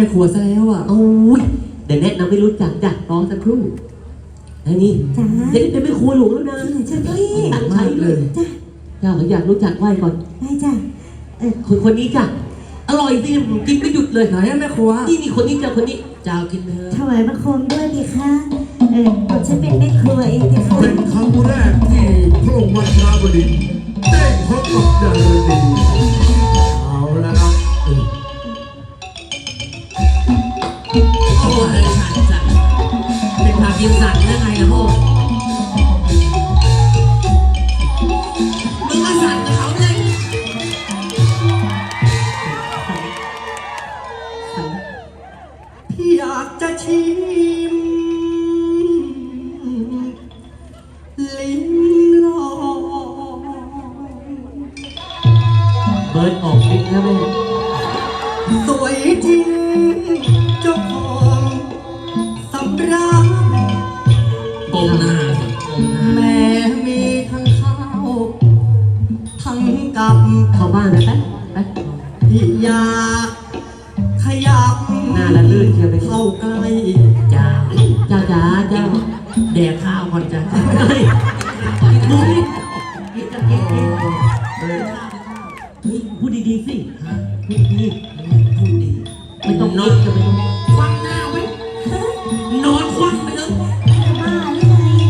ม่ครัวซะแล้วอะโอ้ยเดี๋ยวแนะนำไม่รู้จักจ้ะรอสักครู่อันนี้จ้าเดี๋ยวจะไม่ครัวหลวงแล้วนะเชิญพี่ตั้งใจเลยจ้าเจ้าเขาอยากรู้จักไหว้ก่อนได้จ้าเออคนคนนี้จ้ะอร่อยสิกินไม่หยุดเลยไหนอะแม่ครัวนี่นี่คนนี้จ้ะคนนี้เจ้ากินเถอะถวายบังคมด้วยดีค่ะเออผมฉันเป็นแม่ครัวเองดีค่ะเป็นครั้งแรกที่พระองค์มัชนาบดินทร์ได้พบกับดาร พี่อยากขยับหน้าละลื่นเชียวไปเข้าใกล้จ้าจ้าจ๋าเจ้าแดกข้าวก่อนจ้ะเฮ้ยดูนี่กินจะกินกินเออเฮ้ยพูดดีๆสิพูดดีพูดดีไม่ต้องนกจะไม่ต้องควังหน้าไว้นอนควังไปเลยบ้าหรือไง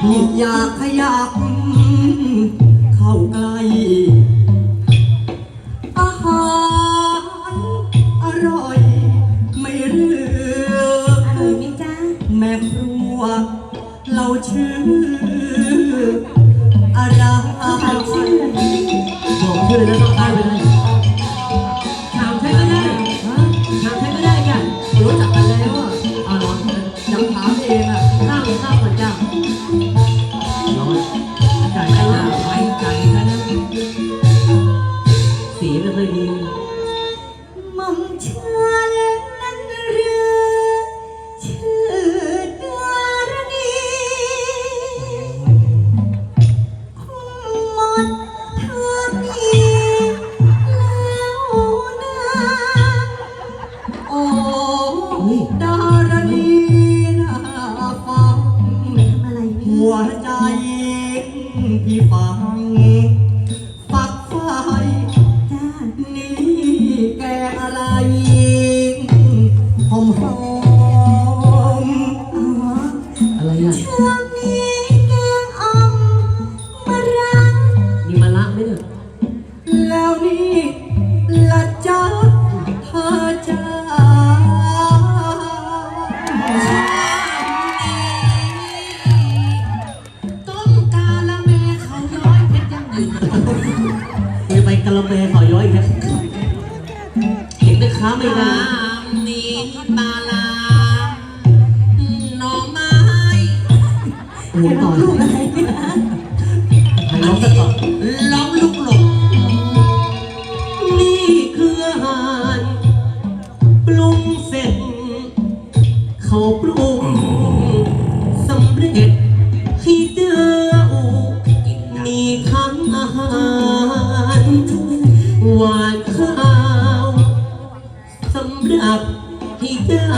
พี่ยากขยับ ใกล้อาหารอร่อย ไม่เลืออร่อยไหมจ้าแม่ครัว เราชื่อ ดีหม่อมชิญนั้นเรือชื่อดารณีคงหมดเธอมีแล้วนะโอ้ดารณีน่าฟังทำอะไรพี่หัวใจพี่ฟัง อะไรอะเชื่อมีแกงอ่อมมะระมีมะระไหมเนี่ยแล้วนี่ละจ้าเธอจ้าต้มกาละแม่เขาย้อยเพชรยังยืนมีไปกะละแมขอย้อยอีกแล้วเห็นไหมค้าไม่ปลา โอ้โหต่อลูกอะไรร้องสักต่อล้อมลูกหลงนี่คืออาหารปรุงเสร็จ เขาปรุงสำเร็จให้เจ้ามีทั้งอาหารหวานข้าวสำหรับให้เจ้า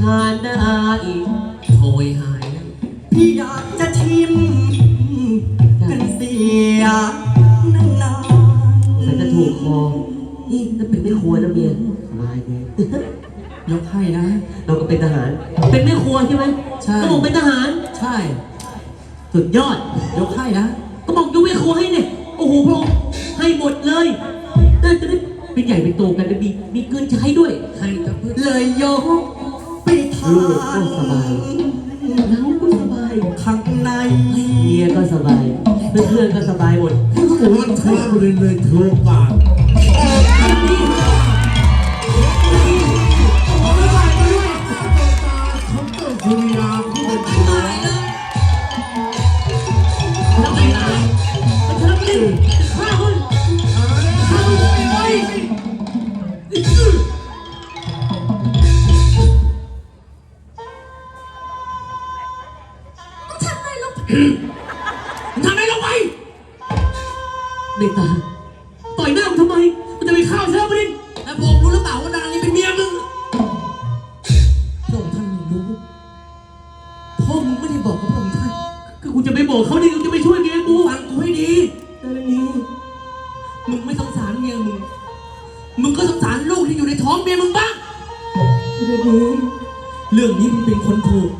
ทานได้โอยหา พี่อยากจะชิมกันเสียนานๆฉันจะถูกคอนี่ถ้าเป็นไม่ครัวนะเมียสบายเลยยกให้นะ เราก็เป็นทหาร เป็นแม่ครัวใช่ไหมใช่ ก็บอกเป็นทหาร ใช่ สุดยอด ยกให้นะ ก็บอกยกแม่ครัวให้เนี่ย โอ้โหพระองค์ให้หมดเลยน่าจะได้เป็นใหญ่เป็นโตกันจะมีมีเกินใช้ด้วยให้ตะพื้นเลยยกไปทาลูกก็นสบายเราก็สบาย ข้างในเฮียก็สบาย เพื่อนๆก็สบายหมดมัชนาบดินทร์เลยถือโอกาสเขาเกิดสุริยาผู้เป็นผัวทำไมล่ะมันทำอะไรข้า มันทำอะไรลงไปเด็กตาต่อยหน้ามึงทำไมมันจะไปข้าวเชื่อมึงแล้วบอรู้หรือเปล่าว่านางนี้เป็นเมียมึงพระองค์ท่านไม่รู้พ่อมึงไม่ได้บอกกับพระองค์ท่านก็กูจะไปบอกเขาดิกูจะไปช่วยเมียกูฟังกูให้ดีแต่องนี้มึงไม่สงสารเมียมึง มึงก็สงสารลูกที่อยู่ในท้องเมียมึงบ้างเรื่องนี้เรื่องนี้มึงเป็นคนถูก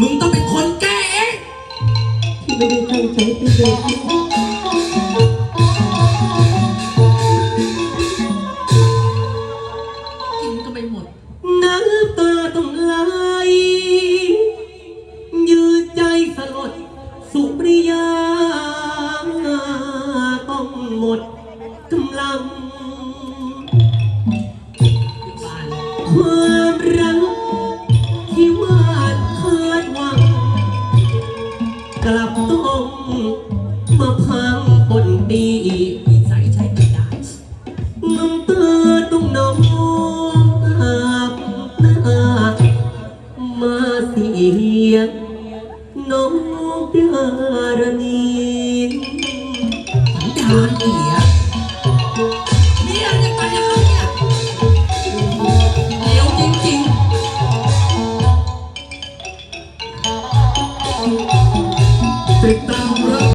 มึงต้องเป็นคนแก้ ไม่ได้ตั้งใจเปเด็ำตาต้องไหลยืนใจสลด สุปริยาต้องหมดกำลัง